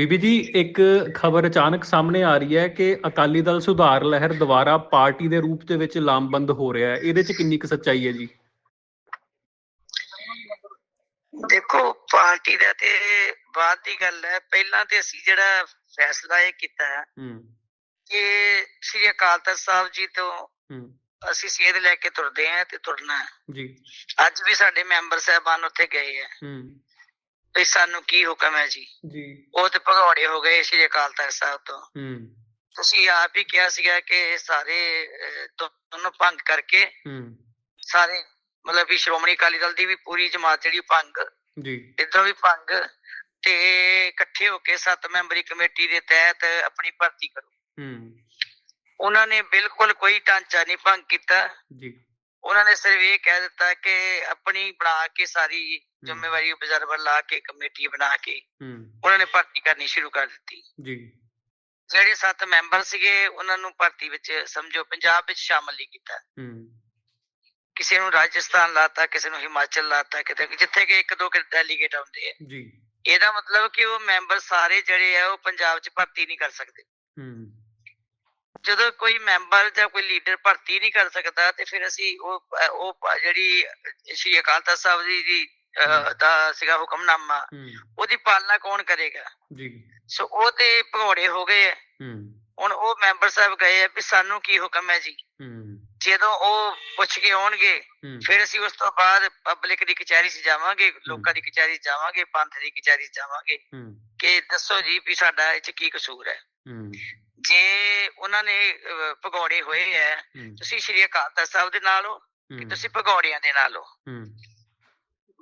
ਬੀਬੀ ਜੀ ਇੱਕ ਖਬਰ ਅਚਾਨਕ ਸਾਹਮਣੇ ਆ ਰਹੀ ਹੈ ਕਿ ਅਕਾਲੀ ਦਲ ਸੁਧਾਰ ਲਹਿਰ ਦੁਬਾਰਾ ਪਾਰਟੀ ਦੇ ਰੂਪ ਦੇ ਵਿੱਚ ਲਾਮਬੰਦ ਹੋ ਰਿਹਾ ਹੈ। ਇਹਦੇ 'ਚ ਕਿੰਨੀ ਕੁ ਸੱਚਾਈ ਹੈ ਜੀ? ਦੇਖੋ ਪਾਰਟੀ ਦਾ ਤੇ ਬਾਅਦ ਦੀ ਗੱਲ ਹੈ। ਪਹਿਲਾਂ ਤੇ ਅਸੀਂ ਜਿਹੜਾ ਫੈਸਲਾ ਇਹ ਕੀਤਾ ਹੈ ਹੂੰ। ਕਿ ਸ੍ਰੀ ਅਕਾਲ ਤਖਤ ਸਾਹਿਬ ਜੀ ਤੋਂ ਹੂੰ। ਅਸੀਂ ਸੇਧ ਲੈ ਕੇ ਤੁਰਦੇ ਹਾਂ ਤੇ ਤੁਰਨਾ ਹੈ। ਜੀ। ਅੱਜ ਵੀ ਸਾਡੇ ਮੈਂਬਰ ਸਾਹਿਬਾਨ ਉੱਥੇ ਗਏ ਹੂੰ। ਤੇ ਸਾਨੂੰ ਕੀ ਹੁਕਮ ਹੈ ਜੀ? ਜੀ। ਉਹ ਤੇ ਭਗੌੜੇ ਹੋ ਗਏ ਸ੍ਰੀ ਅਕਾਲ ਤਖਤ ਸਾਹਿਬ ਤੋਂ। ਹੂੰ। ਤੁਸੀਂ ਆਪ ਹੀ ਕਿਹਾ ਸੀਗਾ ਕਿ ਸਾਰੇ ਦੋਨੋਂ ਭੰਗ ਕਰਕੇ ਹੂੰ। ਸਾਰੇ ਮਤਲਬ ਵੀ ਸ਼੍ਰੋਮਣੀ ਅਕਾਲੀ ਦਲ ਦੀ ਵੀ ਪੂਰੀ ਜਮਾਤ ਜਿਹੜੀ ਭੰਗ ਜੀ। ਇਧਰੋਂ ਵੀ ਭੰਗ ਤੇ ਇਕੱਠੇ ਹੋ ਕੇ ਸੱਤ ਮੈਂਬਰੀ ਕਮੇਟੀ ਦੇ ਤਹਿਤ ਆਪਣੀ ਭਰਤੀ ਕਰੋ। ਹੂੰ। ਉਹਨਾਂ ਨੇ ਬਿਲਕੁਲ ਕੋਈ ਢਾਂਚਾ ਨਹੀਂ ਭੰਗ ਕੀਤਾ। ਜੀ। ਉਹਨਾਂ ਨੇ ਸਿਰਫ ਇਹ ਕਹਿ ਦਿੱਤਾ ਕਿ ਆਪਣੀ ਬਣਾ ਕੇ ਸਾਰੀ ਜ਼ਿੰਮੇਵਾਰੀ ਅਬਜ਼ਰਵਰ ਲਾ ਕੇ ਕਮੇਟੀ ਬਣਾ ਕੇ ਉਹਨਾਂ ਨੇ ਭਰਤੀ ਕਰਨੀ ਸ਼ੁਰੂ ਕਰ ਦਿੱਤੀ। ਜੀ। ਜਿਹੜੇ ਸੱਤ ਮੈਂਬਰ ਸੀਗੇ ਉਹਨਾਂ ਨੂੰ ਭਰਤੀ ਵਿੱਚ ਸਮਝੋ ਪੰਜਾਬ ਵਿੱਚ ਸ਼ਾਮਲ ਨਹੀਂ ਕੀਤਾ। ਕਿਸੇ ਨੂੰ ਰਾਜਸਥਾਨ ਲਾਤਾ ਕਿਸੇ ਨੂੰ ਹਿਮਾਚਲ ਲਾਤਾ ਕਿਤੇ ਜਿੱਥੇ ਕਿ ਇੱਕ ਦੋ ਡੈਲੀਗੇਟ ਆਉਂਦੇ ਆ। ਜੀ। ਇਹਦਾ ਮਤਲਬ ਕਿ ਉਹ ਮੈਂਬਰ ਸਾਰੇ ਜਿਹੜੇ ਆ ਉਹ ਪੰਜਾਬ 'ਚ ਭਰਤੀ ਨਹੀਂ ਕਰ ਸਕਦੇ। ਹੂੰ। ਜਦੋਂ ਕੋਈ ਮੈਂਬਰ ਜਾਂ ਕੋਈ ਲੀਡਰ ਭਰਤੀ ਨਹੀਂ ਕਰ ਸਕਦਾ ਤੇ ਫਿਰ ਅਸੀਂ ਉਹ ਉਹ ਜਿਹੜੀ ਸ਼੍ਰੀ ਅਕਾਲ ਤਖਤ ਸਾਹਿਬ ਜੀ ਦੀ ਦਾ ਸੀਗਾ ਹੁਕਮਨਾਮਾ ਉਹਦੀ ਪਾਲਣਾ ਕੌਣ ਕਰੇਗਾ? ਜੀ। ਸੋ ਉਹ ਤੇ ਭਗੌੜੇ ਹੋ ਗਏ ਹੁਣ ਉਹ ਮੈਂਬਰ ਸਾਹਿਬ ਗਏ ਆ ਵੀ ਸਾਨੂੰ ਕੀ ਹੁਕਮ ਹੈ ਜੀ? ਹੂੰ। ਜਦੋਂ ਉਹ ਪੁੱਛ ਕੇ ਆਉਣਗੇ ਫਿਰ ਅਸੀਂ ਉਸ ਤੋਂ ਬਾਅਦ ਪਬਲਿਕ ਦੀ ਕਚਹਿਰੀ 'ਚ ਜਾਵਾਂਗੇ ਲੋਕਾਂ ਦੀ ਕਚਹਿਰੀ 'ਚ ਜਾਵਾਂਗੇ ਪੰਥ ਦੀ ਕਚਹਿਰੀ 'ਚ ਜਾਵਾਂਗੇ ਹੂੰ। ਕਿ ਦੱਸੋ ਜੀ ਵੀ ਸਾਡਾ ਇਹ 'ਚ ਕੀ ਕਸੂਰ ਹੈ? ਹੂੰ। ਜੇ ਉਹਨਾਂ ਨੇ ਭਗੌੜੇ ਹੋਏ ਹੂੰ। ਤੁਸੀਂ ਸ਼੍ਰੀ ਅਕਾਲ ਤਖਤ ਸਾਹਿਬ ਦੇ ਨਾਲ ਹੋ ਕਿ ਤੁਸੀਂ ਭਗੌੜਿਆਂ ਦੇ ਨਾਲ ਹੋ?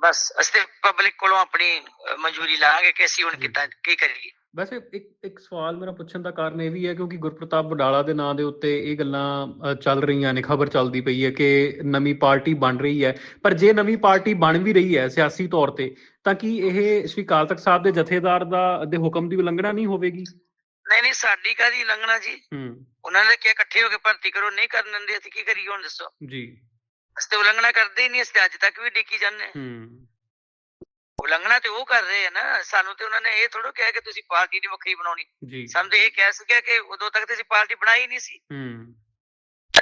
ਬਸ ਅਸੀਂ ਪਬਲਿਕ ਕੋਲੋਂ ਆਪਣੀ ਮਨਜ਼ੂਰੀ ਲਾਂਗੇ ਕਿ ਅਸੀਂ ਹੁਣ। ਕਿੱਦਾਂ ਕੀ ਕਰੀਏ। ਵੈਸੇ ਇੱਕ ਇੱਕ ਸਵਾਲ ਮੇਰਾ ਪੁੱਛਣ ਦਾ ਕਾਰਨ ਇਹ ਵੀ ਹੈ ਕਿਉਂਕਿ ਗੁਰਪ੍ਰਤਾਪ ਬਡਾਲਾ ਦੇ ਨਾਂ ਦੇ ਉੱਤੇ ਇਹ ਗੱਲਾਂ ਚੱਲ ਰਹੀਆਂ ਨੇ ਖਬਰ ਚੱਲਦੀ ਪਈ ਹੈ ਕਿ ਨਵੀਂ ਪਾਰਟੀ ਬਣ ਰਹੀ ਹੈ। ਪਰ ਜੇ ਨਵੀਂ ਪਾਰਟੀ ਬਣ ਵੀ ਰਹੀ ਹੈ ਸਿਆਸੀ ਤੌਰ ਤੇ ਤਾਂ ਕੀ ਇਹ ਸ੍ਰੀ ਅਕਾਲ ਤਖਤ ਸਾਹਿਬ ਦੇ ਜਥੇਦਾਰ ਦਾ ਦੇ ਹੁਕਮ ਦੀ ਉਲੰਘਣਾ ਨਹੀਂ ਹੋਵੇਗੀ? ਨਹੀਂ ਨਹੀਂ ਸਾਡੀ ਕਾਦੀ ਲੰਘਣਾ ਜੀ? ਹੂੰ। ਉਹਨਾਂ ਨੇ ਕਿਹਾ ਇਕੱਠੇ ਹੋ ਕੇ ਭਰਤੀ ਕਰੋ ਨਹੀਂ ਕਰਨ ਦਿੰਦੇ ਅਸੀਂ ਕੀ ਕਰੀਏ ਹੁਣ ਦੱਸੋ? ਜੀ। ਅਸੀਂ ਤੇ ਉਲੰਘਣਾ ਕਰਦੇ ਹੀ ਨਹੀਂ ਅਸੀਂ ਅੱਜ ਤੱਕ ਵੀ ਡਿੱਕੀ ਜਾਂਦੇ ਹਾਂ। ਉਲੰਘਣਾ ਤੇ ਉਹ ਕਰ ਰਹੇ ਆ ਨਾ ਸਾਨੂੰ ਤੇ ਉਹਨਾਂ ਨੇ ਇਹ ਥੋੜੋ ਕਿਹਾ ਕਿ ਤੁਸੀਂ ਪਾਰਟੀ ਦੀ ਵੱਖਰੀ ਬਣਾਉਣੀ। ਜੀ। ਸਾਨੂੰ ਤੇ ਇਹ ਕਿਹਾ ਸੀਗਾ ਕਿ ਉਦੋਂ ਤੱਕ ਤੇ ਅਸੀਂ ਪਾਰਟੀ ਬਣਾਈ ਨਹੀਂ ਸੀ। ਹੂੰ।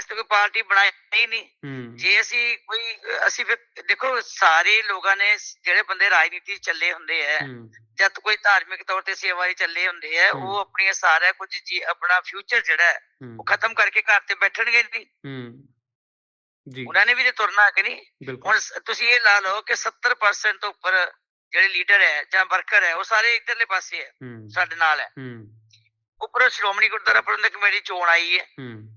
ਅਸੀਂ ਤਾਂ ਕੋਈ ਪਾਰਟੀ ਬਣਾਈ ਹੀ ਨਹੀਂ। ਹੂੰ। ਜੇ ਅਸੀਂ ਕੋਈ ਅਸੀਂ ਫਿਰ ਦੇਖੋ ਸਾਰੇ ਲੋਕਾਂ ਨੇ ਜਿਹੜੇ ਬੰਦੇ ਰਾਜਨੀਤੀ ਚੱਲੇ ਹੁੰਦੇ ਹੂੰ। ਜਦ ਕੋਈ ਧਾਰਮਿਕ ਤੌਰ ਤੇ ਸੇਵਾ ਲਈ ਚੱਲੇ ਹੁੰਦੇ ਹਮ। ਉਹ ਆਪਣੀਆਂ ਸਾਰਾ ਕੁਝ ਜੀ ਆਪਣਾ ਫਿਊਚਰ ਜਿਹੜਾ ਹੈ ਹੂੰ। ਉਹ ਖਤਮ ਕਰਕੇ ਘਰ ਤੇ ਬੈਠਣਗੇ ਨਹੀਂ। ਹੂੰ। ਜੀ। ਉਹਨਾਂ ਨੇ ਵੀ ਤੇ ਤੁਰਨਾ ਕਿ ਨਹੀਂ? ਹੁਣ ਤੁਸੀਂ ਇਹ ਲਾ ਲਓ ਕਿ 70% ਤੋਂ ਉੱਪਰ ਜਿਹੜੇ ਲੀਡਰ ਹੈ ਜਾਂ ਵਰਕਰ ਹੈ ਉਹ ਸਾਰੇ ਇੱਧਰਲੇ ਪਾਸੇ ਹੈ ਹੂੰ। ਸਾਡੇ ਨਾਲ ਹੈ। ਹੂੰ। ਉੱਪਰੋਂ ਸ਼੍ਰੋਮਣੀ ਗੁਰਦੁਆਰਾ ਪ੍ਰਬੰਧਕ ਕਮੇਟੀ ਚੋਣ ਆਈ ਹੈ। ਹੂੰ।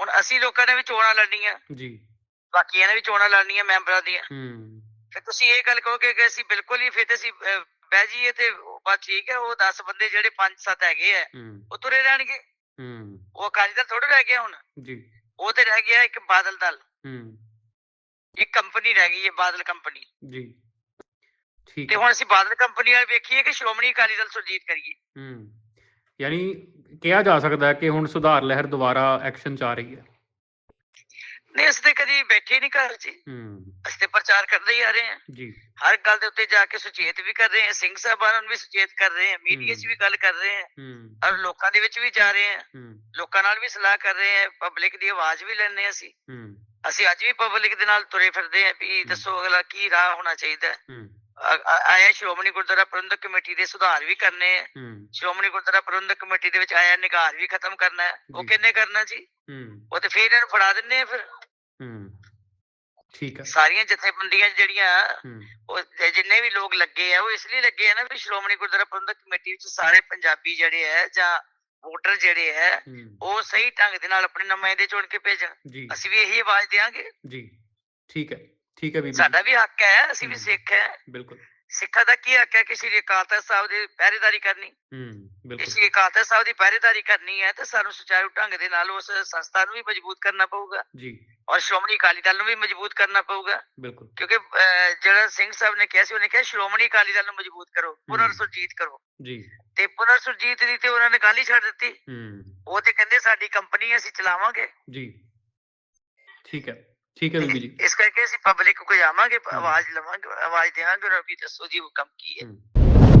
ਹੁਣ ਅਸੀਂ ਲੋਕਾਂ ਨੇ ਵੀ ਚੋਣਾਂ ਲੜਨੀਆਂ। ਜੀ। ਬਾਕੀਆਂ ਨੇ ਵੀ ਚੋਣਾਂ ਲੜਨੀਆਂ ਮੈਂਬਰਾਂ ਦੀਆਂ। ਹੂੰ। ਤੇ ਤੁਸੀਂ ਇਹ ਗੱਲ ਕਹੋਗੇ ਕਿ ਅਸੀਂ ਬਿਲਕੁਲ ਹੀ ਫਿਰ ਤੇ ਅਸੀਂ ਅਹ, ਬਹਿ ਜਾਈਏ ਤੇ ਬਸ ਠੀਕ ਹੈ ਉਹ 10 ਬੰਦੇ ਜਿਹੜੇ 5-7 ਹੈਗੇ ਆ ਹੂੰ। ਉਹ ਤੁਰੇ ਰਹਿਣਗੇ। ਹੂੰ। ਉਹ ਅਕਾਲੀ ਦਲ ਥੋੜਾ ਰਹਿ ਗਿਆ ਹੁਣ। ਜੀ। ਉਹ ਤੇ ਰਹਿ ਗਿਆ ਇੱਕ ਬਾਦਲ ਦਲ। ਹੂੰ। ਇੱਕ ਕੰਪਨੀ ਰਹਿ ਗਈ ਹੈ ਬਾਦਲ ਕੰਪਨੀ। ਜੀ। ਠੀਕ ਤੇ ਹੈ। ਹੁਣ ਅਸੀਂ ਬਾਦਲ ਕੰਪਨੀ ਵਾਲ ਵੇਖੀਏ ਕਿ ਸ਼੍ਰੋਮਣੀ ਅਕਾਲੀ ਦਲ ਸੁਰਜੀਤ ਕਰੀਏ। ਹੂੰ। ਯਾਨੀ ਕਿਹਾ ਜਾ ਸਕਦਾ ਹੈ ਕਿ ਹੁਣ ਸੁਧਾਰ ਲਹਿਰ ਦੁਬਾਰਾ ਐਕਸ਼ਨ ਚ ਆ ਰਹੀ ਹੈ। ਨਹੀਂ ਅਸੀਂ ਤੇ ਕਦੀ ਬੈਠੇ ਨਹੀਂ ਘਰ 'ਚ। ਹੂੰ। ਅਸੀਂ ਤੇ ਪ੍ਰਚਾਰ ਕਰਦੇ ਹੀ ਆ ਰਹੇ ਹਾਂ। ਜੀ। ਹਰ ਗੱਲ ਦੇ ਉੱਤੇ ਜਾ ਕੇ ਸੁਚੇਤ ਵੀ ਕਰ ਰਹੇ ਹਾਂ ਸਿੰਘ ਸਾਹਿਬਾਨ ਨੂੰ ਵੀ ਸੁਚੇਤ ਕਰ ਰਹੇ ਹਾਂ ਮੀਡੀਆ 'ਚ। ਵੀ ਗੱਲ ਕਰ ਰਹੇ ਹਾਂ। ਹੂੰ। ਔਰ ਲੋਕਾਂ ਦੇ ਵਿੱਚ ਵੀ ਜਾ ਰਹੇ ਹਾਂ। ਹੂੰ। ਲੋਕਾਂ ਨਾਲ ਵੀ ਸਲਾਹ ਕਰ ਰਹੇ ਹਾਂ ਪਬਲਿਕ ਦੀ ਆਵਾਜ਼ ਵੀ ਲੈਣੇ ਅਸੀਂ। ਹੂੰ। ਅਸੀਂ ਅੱਜ ਵੀ ਪਬਲਿਕ ਦੇ ਨਾਲ ਤੁਰੇ ਫਿਰਦੇ ਹਾਂ ਵੀ ਦੱਸੋ ਅਗਲਾ ਕੀ ਰਾਹ ਹੋਣਾ ਚਾਹੀਦਾ ਹੈ। ਆ- ਆ- ਆਇਆ ਸ਼੍ਰੋਮਣੀ ਗੁਰਦੁਆਰਾ ਪ੍ਰਬੰਧਕ ਕਮੇਟੀ ਦੇ ਸੁਧਾਰ ਵੀ ਕਰਨੇ ਹੂੰ। ਸ਼੍ਰੋਮਣੀ ਗੁਰਦੁਆਰਾ ਪ੍ਰਬੰਧਕ ਕਮੇਟੀ ਦੇ ਵਿੱਚ ਆਇਆ ਨਿਗਾਰ ਵੀ ਖਤਮ ਕਰਨਾ ਹੈ। ਉਹ। ਕਿੰਨੇ ਕਰਨਾ ਜੀ? ਉਹ ਤੇ ਫੇਰ ਇਹਨਾਂ ਨੂੰ ਫੜਾ ਦਿੰਨੇ ਆ ਫਿਰ। ਠੀਕ ਹੈ ਸਾਰੀਆਂ ਜਥੇਬੰਦੀਆਂ ਜਿਹੜੀਆਂ ਉਹ ਜਿੰਨੇ ਵੀ ਲੋਕ ਲੱਗੇ ਆ ਉਹ ਇਸ ਲਈ ਲੱਗੇ ਆ ਨਾ ਵੀ ਸ਼੍ਰੋਮਣੀ ਗੁਰਦੁਆਰਾ ਪ੍ਰਬੰਧਕ ਕਮੇਟੀ ਵਿੱਚ ਸਾਰੇ ਪੰਜਾਬੀ ਜਿਹੜੇ ਹੈ ਜਾਂ ਵੋਟਰ ਜਿਹੜੇ ਹੂੰ। ਉਹ ਸਹੀ ਢੰਗ ਦੇ ਨਾਲ ਆਪਣੇ ਨੁਮਾਇੰਦੇ ਚੁਣ ਕੇ ਭੇਜਣ। ਅਸੀਂ ਵੀ ਇਹੀ ਆਵਾਜ਼ ਦੇਵਾਂਗੇ ਜੀ। ਠੀਕ ਹੈ ਠੀਕ ਹੈ ਬੀਬੀ ਸਾਡਾ ਵੀ ਹੱਕ ਹੈ ਅਸੀਂ ਵੀ। ਸਿੱਖ ਹੈ। ਬਿਲਕੁਲ। ਸਿੱਖਾਂ ਦਾ ਕੀ ਹੱਕ ਹੈ ਕਿ ਸ਼੍ਰੀ ਅਕਾਲ ਤਖਤ ਸਾਹਿਬ ਦੀ ਪਹਿਰੇਦਾਰੀ ਕਰਨੀ? ਹੂੰ ਬਿਲਕੁਲ। ਸ਼੍ਰੀ ਅਕਾਲ ਤਖਤ ਸਾਹਿਬ ਦੀ ਪਹਿਰੇਦਾਰੀ ਕਰਨੀ ਹੈ ਤਾਂ ਸਾਨੂੰ ਸੁਚਾਰੂ ਢੰਗ ਦੇ ਨਾਲ ਉਸ ਸੰਸਥਾ ਨੂੰ ਵੀ ਮਜ਼ਬੂਤ ਕਰਨਾ ਪਊਗਾ। ਜੀ। ਔਰ ਸ਼੍ਰੋਮਣੀ ਅਕਾਲੀ ਦਲ ਨੂੰ ਵੀ ਮਜ਼ਬੂਤ ਕਰਨਾ ਪਊਗਾ। ਬਿਲਕੁਲ। ਕਿਉਂਕਿ ਜਿਹੜਾ ਸਿੰਘ ਸਾਹਿਬ ਨੇ ਕਿਹਾ ਸੀ ਉਹਨੇ ਕਿਹਾ ਸ਼੍ਰੋਮਣੀ ਅਕਾਲੀ ਦਲ ਨੂੰ ਮਜ਼ਬੂਤ ਕਰੋ ਪੁਨਰ ਸੁਰਜੀਤ ਕਰੋ। ਜੀ। ਤੇ ਪੁਨਰ ਸੁਰਜੀਤ ਦੀ ਤੇ ਉਹਨਾਂ ਨੇ ਗੱਲ ਹੀ ਛੱਡ ਦਿੱਤੀ। ਹੂੰ। ਉਹ ਤੇ ਕਹਿੰਦੇ ਸਾਡੀ ਕੰਪਨੀ ਅਸੀਂ ਚਲਾਵਾਂਗੇ। ਜੀ। ਠੀਕ ਹੈ। ਠੀਕ ਹੈ ਬੀਬੀ ਜੀ। ਇਸ ਕਰਕੇ ਅਸੀਂ ਪਬਲਿਕ ਕੋਲ ਜਾਵਾਂਗੇ ਆਵਾਜ਼ ਲਵਾਂਗੇ ਆਵਾਜ਼ ਦੇਵਾਂਗੇ ਉਹਨਾਂ ਨੂੰ ਵੀ ਦੱਸੋ ਜੀ ਹੁਕਮ ਕੀ ਹੂੰ।